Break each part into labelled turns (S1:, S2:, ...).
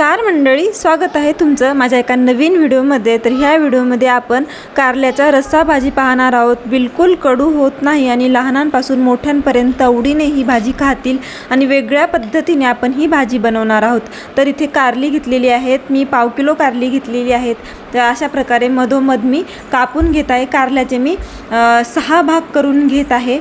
S1: नमस्कार मंडळी स्वागत आहे तुमचं माझ्या एका नवीन व्हिडिओमध्ये. तर ह्या व्हिडिओमध्ये आपण कारल्याचा रस्सा भाजी पाहणार आहोत. बिलकुल कडू होत नाही आणि लहानांपासून मोठ्यांपर्यंत आवडीने ही भाजी खातील आणि वेगळ्या पद्धतीने आपण ही भाजी बनवणार आहोत. तर इथे कारली घेतलेली आहेत मी पाव किलो कारली घेतलेली आहेत. तर अशा प्रकारे मधोमध मी कापून घेत आहे. कारल्याचे मी सहा भाग करून घेत आहे.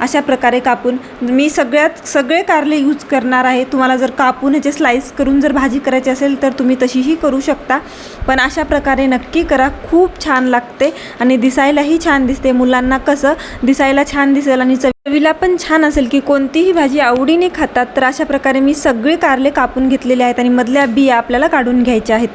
S1: अशा प्रकारे कापून मी सगळ्यात सगळे कारले यूज करणार आहे. तुम्हाला जर कापून ह्याचे स्लाईस करून जर भाजी करायची असेल तर तुम्ही तशीही करू शकता. पण अशा प्रकारे नक्की करा. खूप छान लागते आणि दिसायलाही छान दिसते. मुलांना कसं दिसायला छान दिसेल आणि चवीला पण छान असेल की कोणतीही भाजी आवडीने खातात तर अशा प्रकारे मी सगळे कारले कापून घेतलेले आहेत आणि मधल्या बिया आपल्याला काढून घ्यायच्या आहेत.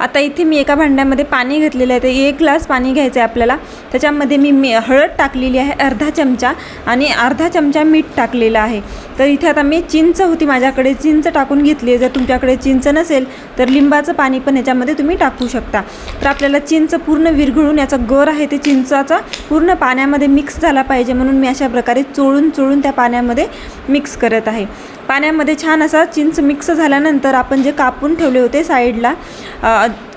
S1: आता इथे मी एका भांड्यामध्ये पाणी घेतलेलं आहे तर एक ग्लास पाणी घ्यायचं आहे आपल्याला. त्याच्यामध्ये मी मी हळद टाकलेली आहे अर्धा चमचा आणि अर्धा चमचा मीठ टाकलेलं आहे. तर इथे आता मी चिंच होती माझ्याकडे चिंच टाकून घेतली आहे. जर तुमच्याकडे चिंच नसेल तर लिंबाचं पाणी पण याच्यामध्ये तुम्ही टाकू शकता. तर आपल्याला चिंच पूर्ण विरघळून याचा गर आहे ते चिंचाचा पूर्ण पाण्यामध्ये मिक्स झाला पाहिजे म्हणून मी अशा प्रकारे चोळून चोळून त्या पाण्यामध्ये मिक्स करत आहे. पाण्यामध्ये छान असा चिंच मिक्स झाल्यानंतर आपण जे कापून ठेवले होते साईडला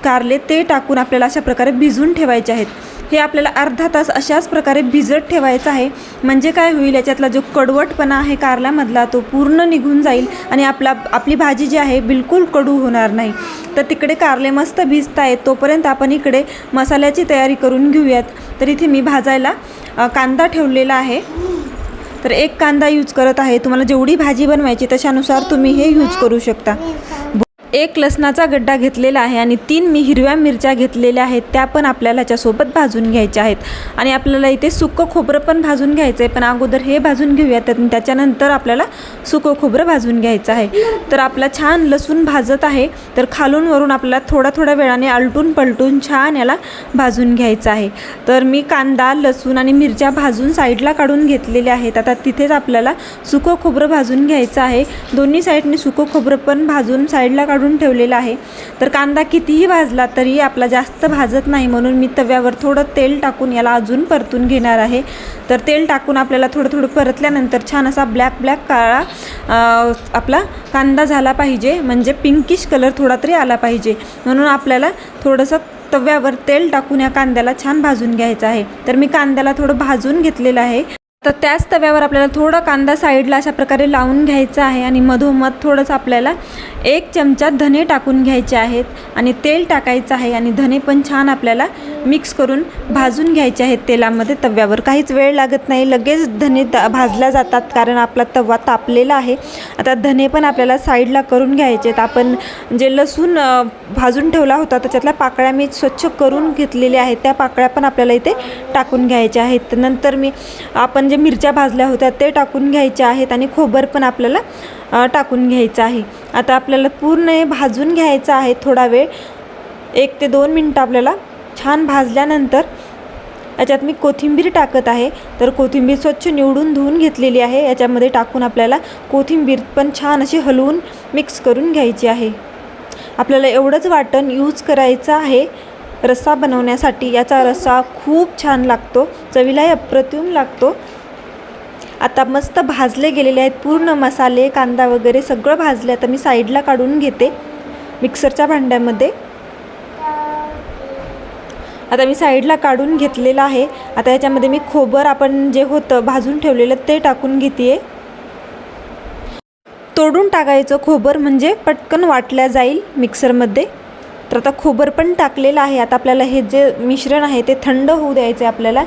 S1: कारले ते टाकून आपल्याला अशा प्रकारे भिजून ठेवायचे आहेत. हे आपल्याला अर्धा तास अशाच प्रकारे भिजत ठेवायचं आहे. म्हणजे काय होईल याच्यातला जो कडवटपणा आहे कारल्यामधला तो पूर्ण निघून जाईल आणि आपला आपली भाजी जी आहे बिलकुल कडू होणार नाही. तर तिकडे कारले मस्त भिजत आहेत तोपर्यंत आपण इकडे मसाल्याची तयारी करून घेऊयात. तर इथे मी भाजायला कांदा ठेवलेला आहे. तर एक कांदा यूज करत आहे. तुम्हाला जेवढी भाजी बनवायची तशानुसार तुम्ही हे यूज करू शकता. एक लसणाचा गड्डा घेतलेला आहे आणि तीन मी हिरव्या मिरच्या घेतलेल्या आहेत त्या पण आपल्याला ह्याच्यासोबत भाजून घ्यायच्या आहेत. आणि आपल्याला इथे सुकं खोबरं पण भाजून घ्यायचं आहे पण अगोदर हे भाजून घेऊयात आणि त्याच्यानंतर आपल्याला सुकं खोबरं भाजून घ्यायचं आहे. तर आपला छान लसूण भाजत आहे तर खालून वरून आपल्याला थोडा थोड्या वेळाने आलटून पलटून छान याला भाजून घ्यायचं आहे. तर मी कांदा लसूण आणि मिरच्या भाजून साईडला काढून घेतलेल्या आहेत. आता तिथेच आपल्याला सुकं खोबरं भाजून घ्यायचं आहे. दोन्ही साईडने सुकं खोबरं पण भाजून साईडला काढून काढून ठेवलेलं आहे. तर कांदा कितीही भाजला तरी आपला जास्त भाजत नाही म्हणून मी तव्यावर थोडं तेल टाकून याला अजून परतून घेणार आहे. तर तेल टाकून आपल्याला थोडं थोडं परतल्यानंतर छान असा ब्लॅक ब्लॅक काळा आपला कांदा झाला पाहिजे. म्हणजे पिंकिश कलर थोडा तरी आला पाहिजे. म्हणून आपल्याला थोडंसं तव्यावर तेल टाकून या कांद्याला छान भाजून घ्यायचं आहे. तर मी कांद्याला थोडं भाजून घेतलेलं आहे. तर त्याच तव्यावर आपल्याला थोडा कांदा साईडला अशा प्रकारे लावून घ्यायचा आहे आणि मधोमध थोडंसं आपल्याला एक चमचा धने टाकून घ्यायचे आहेत आणि तेल टाकायचं आहे आणि धने पण छान आपल्याला मिक्स करून भाजून घ्यायचे आहेत तेलामध्ये. तव्यावर काहीच वेळ लागत नाही. लगेच धने त भाजल्या जातात कारण आपला तवा तापलेला आहे. आता धने पण आपल्याला साईडला करून घ्यायचे आहेत. आपण जे लसूण भाजून ठेवला होता त्याच्यातल्या पाकळ्या मी स्वच्छ करून घेतलेल्या आहेत. त्या पाकळ्या पण आपल्याला इथे टाकून घ्यायच्या आहेत. नंतर मी आपण म्हणजे मिरच्या भाजल्या होत्या ते टाकून घ्यायच्या आहेत आणि खोबर पण आपल्याला टाकून घ्यायचं आहे. आता आपल्याला पूर्ण भाजून घ्यायचं आहे थोडा वेळ. एक ते दोन मिनटं आपल्याला छान भाजल्यानंतर याच्यात मी कोथिंबीर टाकत आहे. तर कोथिंबीर स्वच्छ निवडून धुवून घेतलेली आहे. याच्यामध्ये टाकून आपल्याला कोथिंबीर पण छान अशी हलवून मिक्स करून घ्यायची आहे. आपल्याला एवढंच वाटण यूज करायचं आहे रस्सा बनवण्यासाठी. याचा रस्सा खूप छान लागतो. चवीलाही अप्रतिम लागतो. आता मस्त भाजले गेलेले आहेत. पूर्ण मसाले कांदा वगैरे सगळं भाजले. आता मी साईडला काढून घेते मिक्सरच्या भांड्यामध्ये. आता मी साईडला काढून घेतलेलं आहे. आता याच्यामध्ये मी खोबर आपण जे होतं भाजून ठेवलेलं ते टाकून घेते तोडून टाकायचं खोबर म्हणजे पटकन वाटल्या जाईल मिक्सरमध्ये. तर आता खोबर पण टाकलेलं आहे. आता आपल्याला हे जे मिश्रण आहे ते थंड होऊ द्यायचं आहे आपल्याला.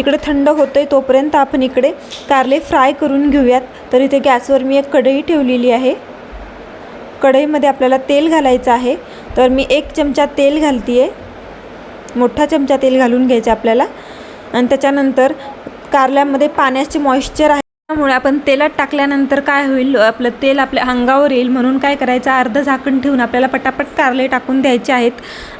S1: तिकडे थंड होतं आहे तोपर्यंत आपण इकडे कारले फ्राय करून घेऊयात. तर इथे गॅसवर मी एक कढई ठेवलेली आहे. कढईमध्ये आपल्याला तेल घालायचं आहे. तर मी एक चमचा तेल घालते आहे मोठा चमचा तेल घालून घ्यायचा आपल्याला. आणि त्याच्यानंतर कारल्यामध्ये पाण्याचे मॉइश्चर आहे. त्यामुळे आपण तेलात टाकल्यानंतर काय होईल? आपलं तेल आपल्या अंगावर येईल. म्हणून काय करायचं? अर्धं झाकण ठेवून आपल्याला पटापट कारले टाकून द्यायचे आहेत.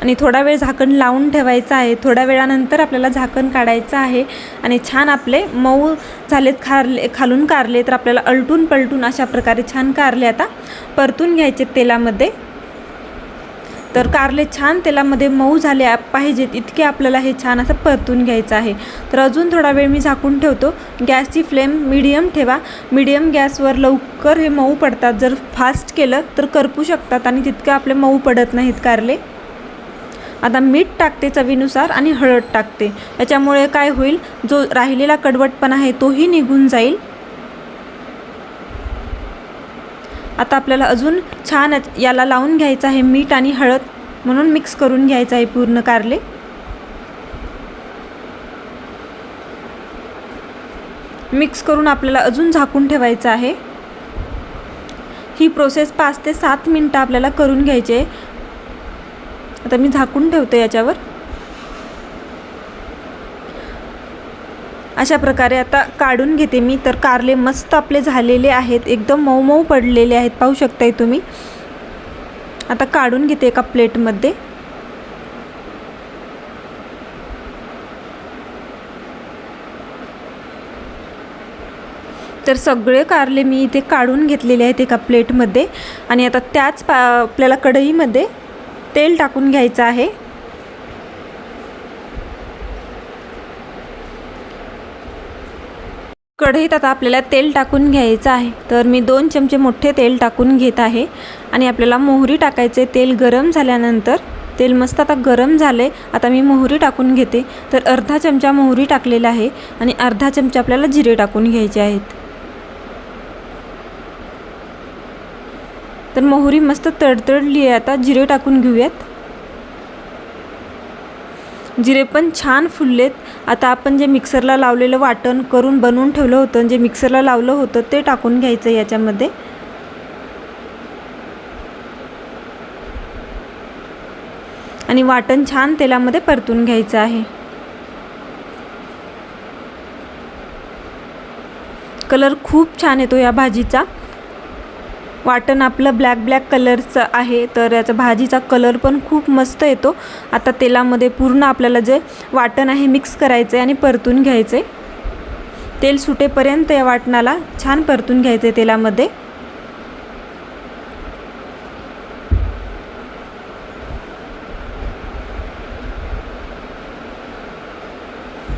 S1: आणि थोडा वेळ झाकण लावून ठेवायचं आहे. थोड्या वेळानंतर आपल्याला झाकण काढायचं आहे. आणि छान आपले मऊ झालेत खारले खालून कारले. तर आपल्याला अलटून पलटून अशा प्रकारे छान कारले आता परतून घ्यायचे तेलामध्ये. तर कारले छान तेलामध्ये मऊ झाले पाहिजेत. इतके आपल्याला हे छान असं परतून घ्यायचं आहे. तर अजून थोडा वेळ मी झाकून ठेवतो. गॅसची फ्लेम मिडियम ठेवा. मिडियम गॅसवर लवकर हे मऊ पडतात. जर फास्ट केलं तर करपू शकतात आणि तितकं आपले मऊ पडत नाहीत कारले. आता मीठ टाकते चवीनुसार आणि हळद टाकते. याच्यामुळे काय होईल? जो राहिलेला कडवटपणा आहे तोही निघून जाईल. आता आपल्याला अजून छान याला लावून घ्यायचं आहे मीठ आणि हळद म्हणून मिक्स करून घ्यायचं आहे पूर्ण कारले. मिक्स करून आपल्याला अजून झाकून ठेवायचं आहे. ही प्रोसेस पाच ते सात मिनटं आपल्याला करून घ्यायची आहे. आता मी झाकून ठेवते याच्यावर. अशा प्रकारे आता काढून घेते मी. तर कारले मस्त आपले झालेले आहेत. एकदम मऊ मऊ पडलेले आहेत. पाहू शकताय तुम्ही. आता काढून घेते एका प्लेटमध्ये. तर सगळे कारले मी इथे काढून घेतलेले आहेत एका प्लेटमध्ये. आणि आता त्याच पा आपल्याला कढईमध्ये तेल टाकून घ्यायचं आहे. कढईत आता आपल्याला तेल टाकून घ्यायचं आहे. तर मी दोन चमचे मोठे तेल टाकून घेत आहे आणि आपल्याला मोहरी टाकायचे. तेल गरम झाल्यानंतर तेल मस्त आता गरम झाले आता मी मोहरी टाकून घेते. तर अर्धा चमचा मोहरी टाकलेला आहे आणि अर्धा चमचा आपल्याला जिरे टाकून घ्यायचे आहेत. तर मोहरी मस्त तडतडली आहे. आता जिरे टाकून घेऊयात. जिरे पण छान फुललेत. आता आपण जे मिक्सरला लावलेलं वाटण करून बनवून ठेवलं होतं जे मिक्सरला लावलं होतं ते टाकून घ्यायचं याच्यामध्ये. आणि वाटण छान तेलामध्ये परतून घ्यायचं आहे. कलर खूप छान येतो या भाजीचा. वाटण आपलं ब्लॅक ब्लॅक कलरचं आहे तर याचा भाजीचा कलर पण खूप मस्त येतो. आता तेलामध्ये पूर्ण आपल्याला जे वाटण आहे मिक्स करायचं आहे आणि परतून घ्यायचं आहे तेल सुटेपर्यंत या वाटणाला छान परतून घ्यायचं आहे तेलामध्ये.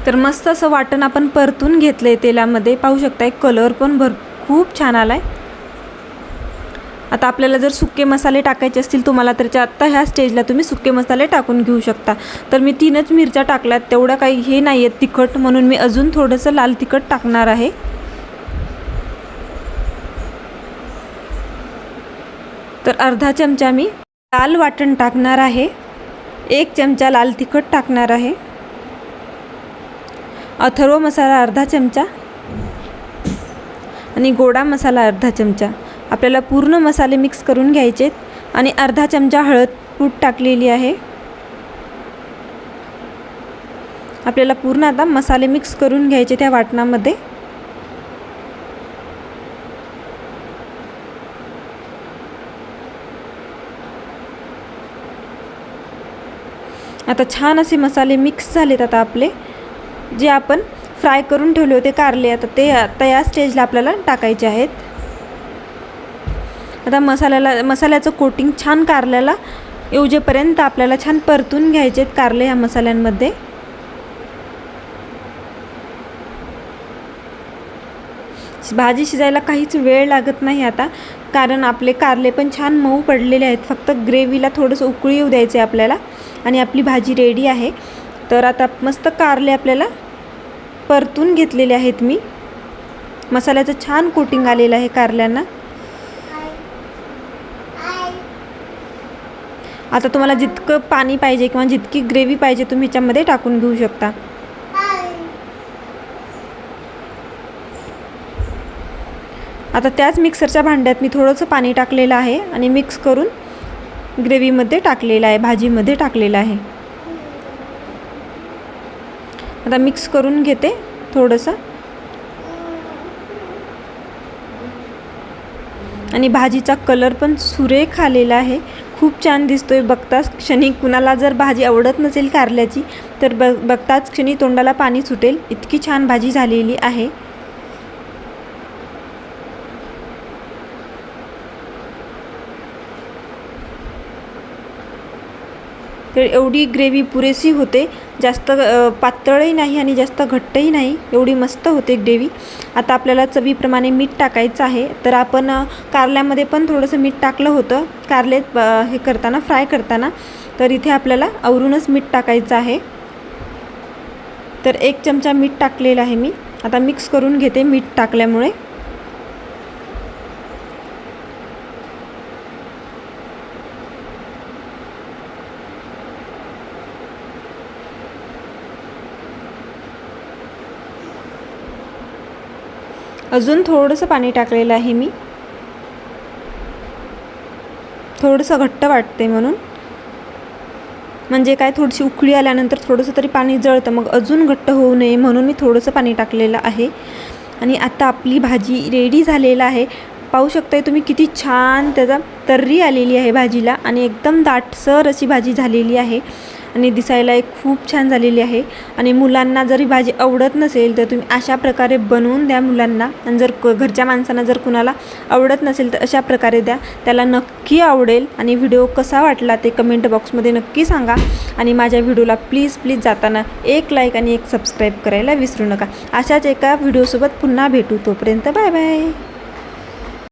S1: तर मस्त असं वाटण आपण परतून घेतलं आहे तेलामध्ये. पाहू शकताय कलर पण भर खूप छान आला आहे आता आपल्याला जर सुके मसाले टाकायचे असतील तुम्हाला तर आत्ता ह्या स्टेजला तुम्ही सुके मसाले टाकून घेऊ शकता. तर मी तीनच मिरच्या टाकल्यात तेवढं काही हे नाही आहेत तिखट म्हणून मी अजून थोडंसं लाल तिखट टाकणार आहे. तर अर्धा चमचा मी लाल वाटण टाकणार आहे. एक चमचा लाल तिखट टाकणार आहे. अथर्व मसाला अर्धा चमचा आणि गोडा मसाला अर्धा चमचा. आपल्याला पूर्ण मसाले मिक्स करून घ्यायचे आणि अर्धा चमचा हळद पूट टाकलेली आहे. आपल्याला पूर्ण आता मसाले मिक्स करून घ्यायचे त्या वाटणामध्ये. आता छान असे मसाले मिक्स झालेत आता आपले. जे आपण फ्राय करून ठेवले होते कारले आता ते आता या स्टेजला आपल्याला टाकायचे आहेत. आता मसाल्याला मसाल्याचं कोटिंग छान कारल्याला येऊजेपर्यंत आपल्याला छान परतून घ्यायचे आहेत कारले ह्या मसाल्यांमध्ये. भाजी शिजायला काहीच वेळ लागत नाही आता कारण आपले कारले पण छान मऊ पडलेले आहेत. फक्त ग्रेव्हीला थोडंसं उकळी येऊ द्यायचे आपल्याला आणि आपली भाजी रेडी आहे. तर आता मस्त कारले आपल्याला परतून घेतलेले आहेत मी. मसाल्याचं छान कोटिंग आलेलं आहे कारल्यांना. आता तुम्हाला जितकं पाणी पाहिजे किंवा जितकी ग्रेव्ही पाहिजे तुम्ही ह्याच्यामध्ये टाकून घेऊ शकता. आता त्याच मिक्सरच्या भांड्यात मी थोडंसं पाणी टाकलेलं आहे आणि मिक्स करून ग्रेव्हीमध्ये टाकलेलं आहे भाजीमध्ये टाकलेलं आहे. आता मिक्स करून घेते थोडंसं. आणि भाजीचा कलर पण सुरेख आलेला आहे. खूप छान दिसतोय. बघताच क्षणी कुणाला जर भाजी आवडत नसेल कारल्याची तर ब बघताच क्षणी तोंडाला पाणी सुटेल. इतकी छान भाजी झालेली आहे. तर एवढी ग्रेव्ही पुरेशी होते जास्त पातळही नाही आणि जास्त घट्टही नाही एवढी मस्त होते ग्रेव्ही. आता आपल्याला चवीप्रमाणे मीठ टाकायचं आहे तर आपण कारल्यामध्ये पण थोडंसं मीठ टाकलं होतं. कारले हे करताना फ्राय करताना तर इथे आपल्याला आवरूनच मीठ टाकायचं आहे. तर एक चमचा मीठ टाकलेलं आहे मी. आता मिक्स करून घेते मीठ टाकल्यामुळे. अजून थोडंसं पाणी टाकलेलं आहे मी. थोडंसं घट्ट वाटते म्हणून. म्हणजे काय थोडीशी उकळी आल्यानंतर थोडंसं तरी पाणी जळतं. मग अजून घट्ट होऊ नये म्हणून मी थोडंसं पाणी टाकलेलं आहे. आणि आता आपली भाजी रेडी झालेलं आहे. पाहू शकताय तुम्ही किती छान त्याचा तर्री आलेली आहे भाजीला. आणि एकदम दाटसर अशी भाजी झालेली आहे. आणि दिसायला एक खूप छान झालेली आहे. आणि मुलांना जरी भाजी आवडत नसेल तर तुम्ही अशा प्रकारे बनवून द्या मुलांना. आणि जर क- घरच्या माणसांना जर कुणाला आवडत नसेल तर अशा प्रकारे द्या. त्याला नक्की आवडेल. आणि व्हिडिओ कसा वाटला ते कमेंट बॉक्समध्ये नक्की सांगा. आणि माझ्या व्हिडिओला प्लीज प्लीज जाताना एक लाईक आणि एक सबस्क्राईब करायला विसरू नका. अशाच एका व्हिडिओसोबत पुन्हा भेटू. तोपर्यंत बाय बाय.